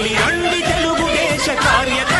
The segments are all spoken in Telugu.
కదలి అండి తెలుగుదేశ కార్యకర్తలారా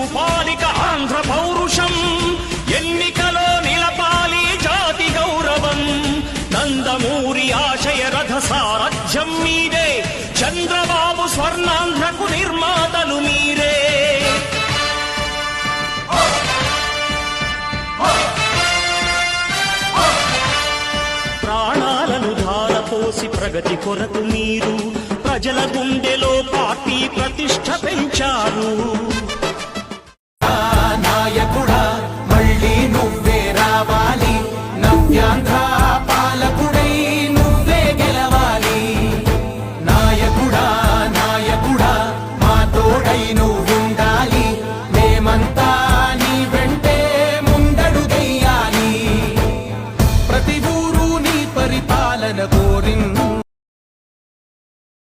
సింహాలై ఆంధ్ర పౌరుషం. ఎన్నికలో నిలపాలి జాతి గౌరవం. నందమూరి ఆశయ రథ సారథ్యం మీదే చంద్రబాబు స్వర్ణాంధ్రకు నిర్మాతలు మీరే. ప్రాణాలను ధారపోసి ప్రగతి కొరకు మీరు. ప్రజల గుండెలో పార్టీ ప్రతిష్ట పెంచారు. ಕೈನೋ